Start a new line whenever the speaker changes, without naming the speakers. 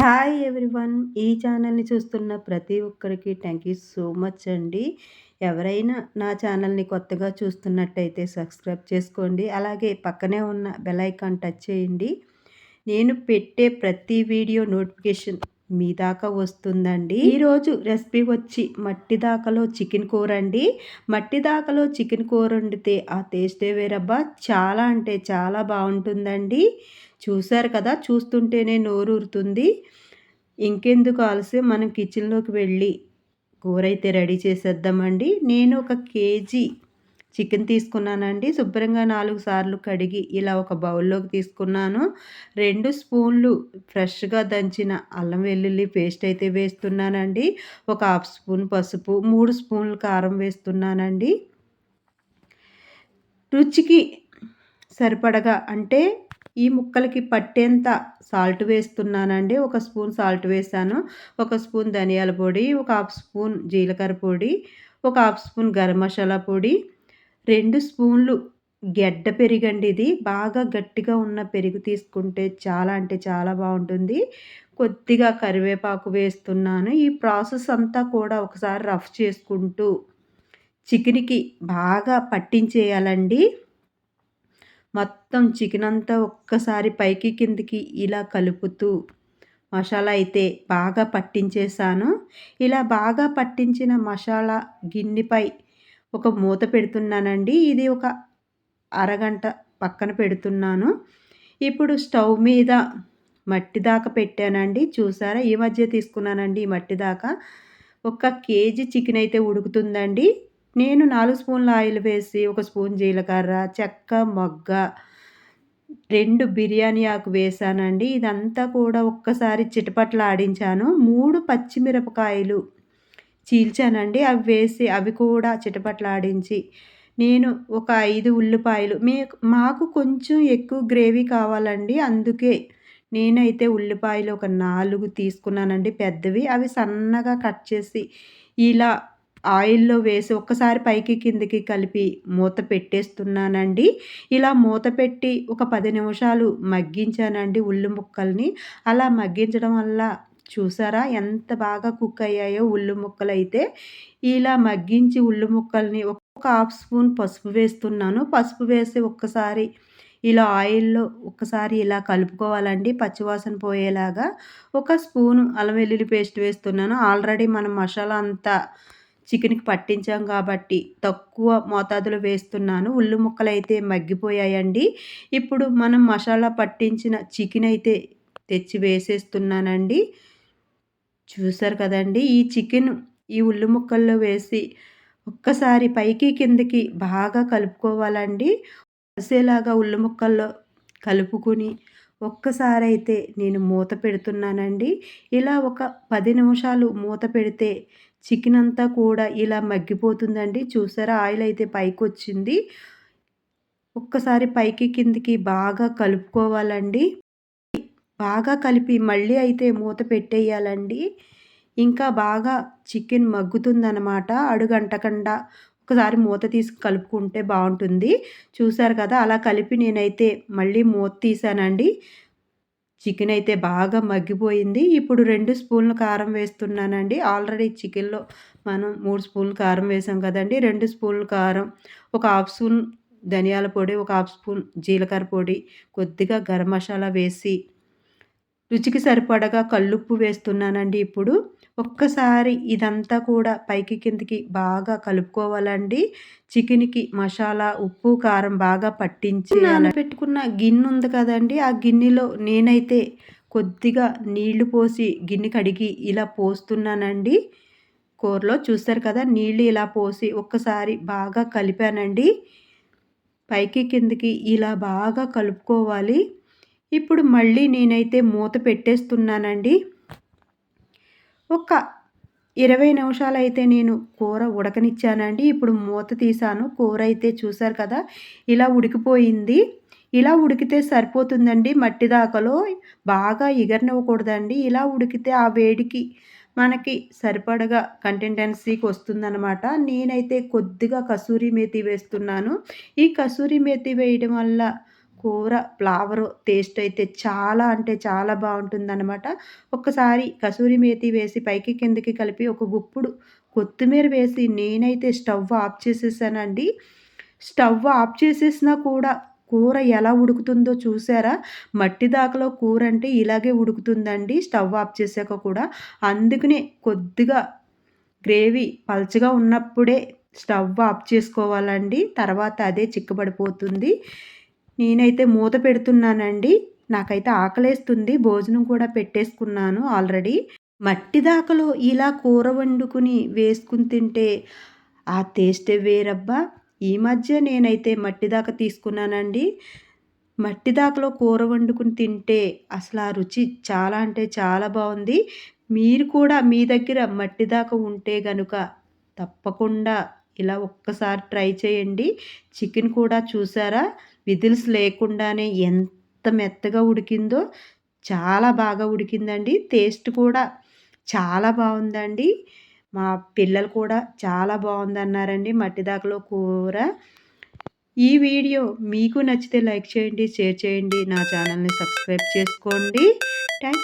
Hi everyone. ఈ ఛానల్ని చూస్తున్న ప్రతి ఒక్కరికి థ్యాంక్ యూ సో మచ్ అండి. ఎవరైనా నా ఛానల్ని కొత్తగా చూస్తున్నట్టయితే సబ్స్క్రైబ్ చేసుకోండి. అలాగే పక్కనే ఉన్న బెల్ ఐకాన్ టచ్ చేయండి. నేను పెట్టే ప్రతి వీడియో నోటిఫికేషన్ మీ దాకా వస్తుందండి. ఈరోజు రెసిపీ వచ్చి మట్టి దాకలో చికెన్ కూర అండి. మట్టి దాకలో చికెన్ కూర వండితే ఆ టేస్టే వేరబ్బా. చాలా అంటే చాలా బాగుంటుందండి. చూశారు కదా చూస్తుంటేనే నోరూరుతుంది. ఇంకెందుకు ఆలస్యం? మనం కిచెన్లోకి వెళ్ళి కూర అయితే రెడీ చేసేద్దామండి. నేను ఒక కేజీ చికెన్ తీసుకున్నానండి. శుభ్రంగా నాలుగు సార్లు కడిగి ఇలా ఒక బౌల్లోకి తీసుకున్నాను. రెండు స్పూన్లు ఫ్రెష్గా దంచిన అల్లం వెల్లుల్లి పేస్ట్ అయితే వేస్తున్నానండి. ఒక హాఫ్ స్పూన్ పసుపు మూడు స్పూన్లు కారం వేస్తున్నానండి. రుచికి సరిపడగా అంటే ఈ ముక్కలకి పట్టేంత సాల్ట్ వేస్తున్నానండి. ఒక స్పూన్ సాల్ట్ వేసాను. ఒక స్పూన్ ధనియాల పొడి ఒక హాఫ్ స్పూన్ జీలకర్ర పొడి ఒక హాఫ్ స్పూన్ గరం మసాలా పొడి రెండు స్పూన్లు గెడ్డ పెరిగండి. ఇది బాగా గట్టిగా ఉన్న పెరుగు తీసుకుంటే చాలా అంటే చాలా బాగుంటుంది. కొద్దిగా కరివేపాకు వేస్తున్నాను. ఈ ప్రాసెస్ అంతా కూడా ఒకసారి రఫ్ చేసుకుంటూ చికెన్కి బాగా పట్టించేయాలండి. మొత్తం చికెన్ అంతా ఒక్కసారి పైకి కిందికి ఇలా కలుపుతూ మసాలా అయితే బాగా పట్టించేసాను ఇలా బాగా పట్టించిన మసాలా గిన్నెపై ఒక మూత పెడుతున్నానండి. ఇది ఒక అరగంట పక్కన పెడుతున్నాను. ఇప్పుడు స్టవ్ మీద మట్టి దాకా పెట్టానండి. చూసారా? ఈ మధ్య తీసుకున్నానండి ఈ మట్టి దాకా. ఒక కేజీ చికెన్ అయితే ఉడుకుతుందండి. నేను నాలుగు స్పూన్ల ఆయిల్ వేసి ఒక స్పూన్ జీలకర్ర చెక్క మొగ్గ రెండు బిర్యానీ ఆకు వేసానండి. ఇదంతా కూడా ఒక్కసారి చిటపట్లు ఆడించాను. మూడు పచ్చిమిరపకాయలు చీల్చానండి. అవి వేసి అవి కూడా చిటపట్లాడించి నేను ఒక ఐదు ఉల్లిపాయలు మీ మాకు కొంచెం ఎక్కువ గ్రేవీ కావాలండి. అందుకే నేనైతే ఉల్లిపాయలు ఒక నాలుగు తీసుకున్నానండి. పెద్దవి. అవి సన్నగా కట్ చేసి ఇలా ఆయిల్లో వేసి ఒక్కసారి పైకి కిందికి కలిపి మూత పెట్టేస్తున్నానండి. ఇలా మూత పెట్టి ఒక పది నిమిషాలు మగ్గించానండి ఉల్లి ముక్కల్ని. అలా మగ్గించడం వల్ల చూసారా ఎంత బాగా కుక్ అయ్యాయో ఉల్లి ముక్కలు అయితే ఇలా మగ్గించి ఉల్లి ముక్కల్ని ఒక హాఫ్ స్పూన్ పసుపు వేస్తున్నాను. పసుపు వేసి ఒక్కసారి ఇలా ఆయిల్లో ఒక్కసారి ఇలా కలుపుకోవాలండి పచ్చివాసన పోయేలాగా. ఒక స్పూను అల్లం వెల్లుల్లి పేస్ట్ వేస్తున్నాను. ఆల్రెడీ మనం మసాలా అంతా చికెన్కి పట్టించాం కాబట్టి తక్కువ మోతాదులో వేస్తున్నాను. ఉల్లి ముక్కలు అయితే మగ్గిపోయాయండి. ఇప్పుడు మనం మసాలా పట్టించిన చికెన్ అయితే తెచ్చి వేసేస్తున్నానండి. చూసారు కదండి ఈ చికెన్ ఈ ఉల్లి ముక్కల్లో వేసి ఒక్కసారి పైకి కిందకి బాగా కలుపుకోవాలండి. కలిసేలాగా ఉల్లి ముక్కల్లో కలుపుకుని ఒక్కసారి అయితే నేను మూత పెడుతున్నానండి. ఇలా ఒక పది నిమిషాలు మూత పెడితే చికెన్ అంతా కూడా ఇలా మగ్గిపోతుందండి. చూసారా? ఆయిల్ అయితే పైకి వచ్చింది ఒక్కసారి పైకి కిందికి బాగా కలుపుకోవాలండి. బాగా కలిపి మళ్ళీ అయితే మూత పెట్టేయాలండి. ఇంకా బాగా చికెన్ మగ్గుతుందనమాట అడుగంటకుండా ఒకసారి మూత తీసి కలుపుకుంటే బాగుంటుంది. చూసారు కదా అలా కలిపి నేనైతే మళ్ళీ మూత తీసానండి. చికెన్ అయితే బాగా మగ్గిపోయింది. ఇప్పుడు రెండు స్పూన్లు కారం వేస్తున్నానండి. ఆల్రెడీ చికెన్లో మనం మూడు స్పూన్లు కారం వేసాం కదండి. రెండు స్పూన్లు కారం ఒక హాఫ్ స్పూన్ ధనియాల పొడి ఒక హాఫ్ స్పూన్ జీలకర్ర పొడి కొద్దిగా గరం మసాలా వేసి రుచికి సరిపడగా కల్లుప్పు వేస్తున్నానండి ఇప్పుడు. ఒక్కసారి ఇదంతా కూడా పైకి కిందికి బాగా కలుపుకోవాలండి. చికెన్కి మసాలా ఉప్పు కారం బాగా పట్టించి పెట్టుకున్న గిన్నె ఉంది కదండి ఆ గిన్నెలో నేనైతే కొద్దిగా నీళ్ళు పోసి గిన్నె కడిగి ఇలా పోస్తున్నానండి. కూరలో చూస్తారు కదా నీళ్ళు ఇలా పోసి ఒక్కసారి బాగా కలిపానండి. పైకి కిందికి ఇలా బాగా కలుపుకోవాలి. ఇప్పుడు మళ్ళీ నేనైతే మూత పెట్టేస్తున్నానండి. ఒక ఇరవై నిమిషాలు అయితే నేను కూర ఉడకనిచ్చానండి. ఇప్పుడు మూత తీసాను కూర అయితే చూసారు కదా ఇలా ఉడికిపోయింది. ఇలా ఉడికితే సరిపోతుందండి మట్టి దాకలో. బాగా ఎగరనివ్వకూడదండి ఇలా ఉడికితే ఆ వేడికి మనకి సరిపడగా కంటెంటెన్సీకి వస్తుందన్నమాట. నేనైతే కొద్దిగా కసూరి మేతి వేస్తున్నాను. ఈ కసూరి మేతి వేయడం వల్ల కూర ఫ్లేవరు టేస్ట్ అయితే చాలా అంటే చాలా బాగుంటుందన్నమాట. ఒక్కసారి కసూరి మేతి వేసి పైకి కిందకి కలిపి ఒక గుప్పుడు కొత్తిమీర వేసి నేనైతే స్టవ్ ఆఫ్ చేసేసానండి. స్టవ్ ఆఫ్ చేసేసినా కూడా కూర ఎలా ఉడుకుతుందో చూసారా? మట్టి దాకలో కూర అంటే ఇలాగే ఉడుకుతుందండి స్టవ్ ఆఫ్ చేసాక కూడా. అందుకనే కొద్దిగా గ్రేవీ పలచగా ఉన్నప్పుడే స్టవ్ ఆఫ్ చేసుకోవాలండి. తర్వాత అదే చిక్కబడిపోతుంది. నేనైతే మూత పెడుతున్నానండి. నాకైతే ఆకలేస్తుంది. భోజనం కూడా పెట్టేసుకున్నాను ఆల్రెడీ. మట్టి దాకలో ఇలా కూర వండుకుని వేసుకుని తింటే ఆ టేస్టే వేరబ్బా. ఈ మధ్య నేనైతే మట్టి దాకా తీసుకున్నానండి. మట్టి దాకలో కూర వండుకుని తింటే అసలు ఆ రుచి చాలా అంటే చాలా బాగుంది. మీరు కూడా మీ దగ్గర మట్టి దాకా ఉంటే గనుక తప్పకుండా ఇలా ఒక్కసారి ట్రై చేయండి. చికెన్ కూడా చూసారా? విజిల్స్ లేకుండానే ఎంత మెత్తగా ఉడికిందో చాలా బాగా ఉడికిందండి. టేస్ట్ కూడా చాలా బాగుందండి. మా పిల్లలు కూడా చాలా బాగుందన్నారండి మట్టి దాకలో కూర. ఈ వీడియో మీకు నచ్చితే లైక్ చేయండి షేర్ చేయండి. నా ఛానల్ని సబ్స్క్రైబ్ చేసుకోండి. థ్యాంక్